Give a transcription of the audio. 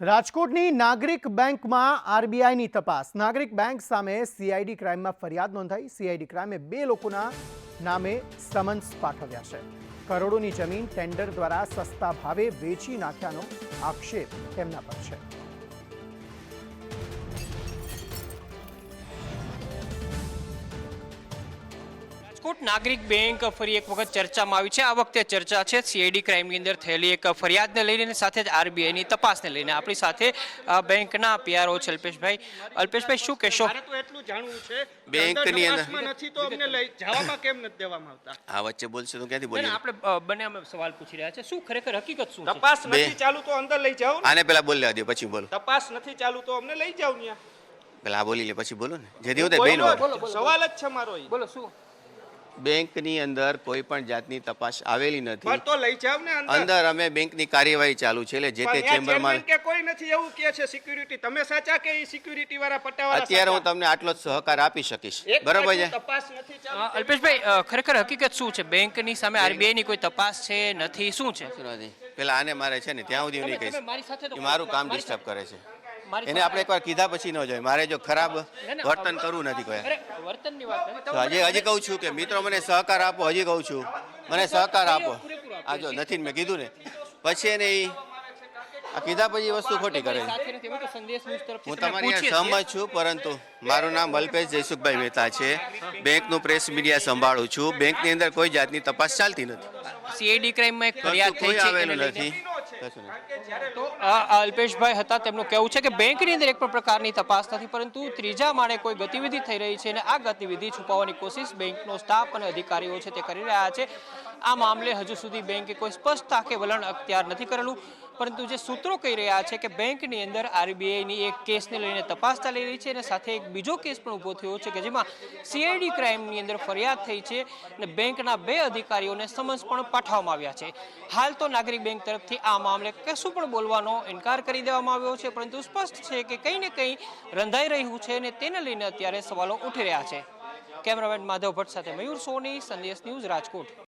રાજકોટની નાગરિક બેંકમાં આરબીઆઈની તપાસ. નાગરિક બેંક સામે સીઆઈડી ક્રાઇમમાં ફરિયાદ નોંધાઈ. સીઆઈડી ક્રાઇમે બે લોકોના નામે સમન્સ પાઠવ્યા છે. કરોડોની જમીન ટેન્ડર દ્વારા સસ્તા ભાવે વેચી નાખ્યાનો આક્ષેપ તેમના પર છે. રાજકોટ નાગરિક બેંક ફરી એક વખત ચર્ચામાં આવી છે. આ વખતે ચર્ચા છે સીઆઈડી ક્રાઇમની અંદર થયેલી એક ફરિયાદને લઈને સાથે જ આરબીઆઈની તપાસને લઈને. આપણી સાથે બેંકના પીઆરઓ છે અલ્પેશભાઈ. અલ્પેશભાઈ શું કહેશો? તો એટલું જાણવું છે. બેંકની અંદર અંદર- નથી તો અમને લઈ જવામાં કેમ નથી દેવામાં આવતા? આ વચ્ચે બોલશે તો ક્યાંથી ના, ના, બોલીએ? આપણે બંને અમે સવાલ પૂછી રહ્યા છે. શું ખરેખર હકીકત શું તપાસ નથી ચાલુ તો અંદર લઈ જાઓ આને બોલી લેવા દો પછી બોલો. તપાસ નથી ચાલુ તો અમને લઈ જાઓ ત્યાં પેલા બોલી લે પછી બોલો ને. બેન. સવાલ જ છે મારો બોલો શું? બેંકની અંદર કોઈ પણ જાતની તપાસ આવેલી પણ નથી તો લઈ જાવ ને અંદર. અમે બેંકની કાર્યવાહી ચાલુ છે એટલે જે તે ચેમ્બરમાં કે કોઈ નથી એવું કે છે સિક્યુરિટી તમે સાચા કે સિક્યુરિટી વાળા પટ્ટાવાળા અત્યારે હું તમને આટલો જ સહકાર આપી શકીશ. બરાબર છે? તપાસ નથી ચાલુ અલ્પેશભાઈ ખરેખર હકીકત શું છે? બેંકની સામે આરબીઆઈ ની કોઈ તપાસ છે નથી? શું છે? પેલા આને મારે છે ને ત્યાં સુધી નહીં કહીશ. મારી સાથે તો એ મારું કામ ડિસ્ટર્બ કરે છે. એને આપણે એકવાર કીધા પછી ન જોઈએ મારે જો ખરાબ વર્તન કરવું નથી કોઈ. વર્તનની વાત હજી હજી કહું છું કે મિત્રો મને સહકાર આપો હજી કહું છું. મને સહકાર આપો. આ જો નથી મેં કીધું ને. પછી એને આ કીધા પછી વસ્તુ ખોટી કરે. હું તમારી સહમત છું પરંતુ મારું નામ અલ્પેશ જયસુખભાઈ મહેતા છે. બેંકનું પ્રેસ મીડિયા સંભાળું છું. બેંકની અંદર કોઈ જાતની તપાસ ચાલતી નથી. સીએડી ક્રાઇમમાં એક ફરિયાદ થઈ છે નથી. તો આ અલ્પેશભાઈ હતા તેમનું કહેવું છે કે બેંકની અંદર એક પણ પ્રકારની તપાસ નથી પરંતુ ત્રીજા માળે કોઈ ગતિવિધિ થઈ રહી છે અને આ ગતિવિધિ છુપાવવાની કોશિશ બેંકનો સ્ટાફ અને અધિકારીઓ છે તે કરી રહ્યા છે. આ મામલે હજુ સુધી બેંકે કોઈ સ્પષ્ટતા કે વલણ અખ્તિયાર નથી કરેલું. પરંતુ જે સૂત્રો કહી રહ્યા છે કે બેંકની અંદર આરબીઆઈની એક કેસને લઈને તપાસ ચાલી રહી છે અને સાથે એક બીજો કેસ પણ ઊભો થયો છે કે જેમાં સીઆઈડી ક્રાઇમની અંદર ફરિયાદ થઈ છે અને બેંકના બે અધિકારીઓને સમન્સ પણ પાઠવવામાં આવ્યા છે. હાલ તો નાગરિક બેંક તરફથી આ મામલે કશું પણ બોલવાનો ઇનકાર કરી દેવામાં આવ્યો છે, પરંતુ સ્પષ્ટ છે કે કંઈ ને કંઈ રંધાઈ રહ્યું છે અને તેને લઈને અત્યારે સવાલો ઉઠી રહ્યા છે. કેમેરામેન માધવ ભટ્ટ સાથે મયુર સોની, સંદેશ ન્યૂઝ રાજકોટ.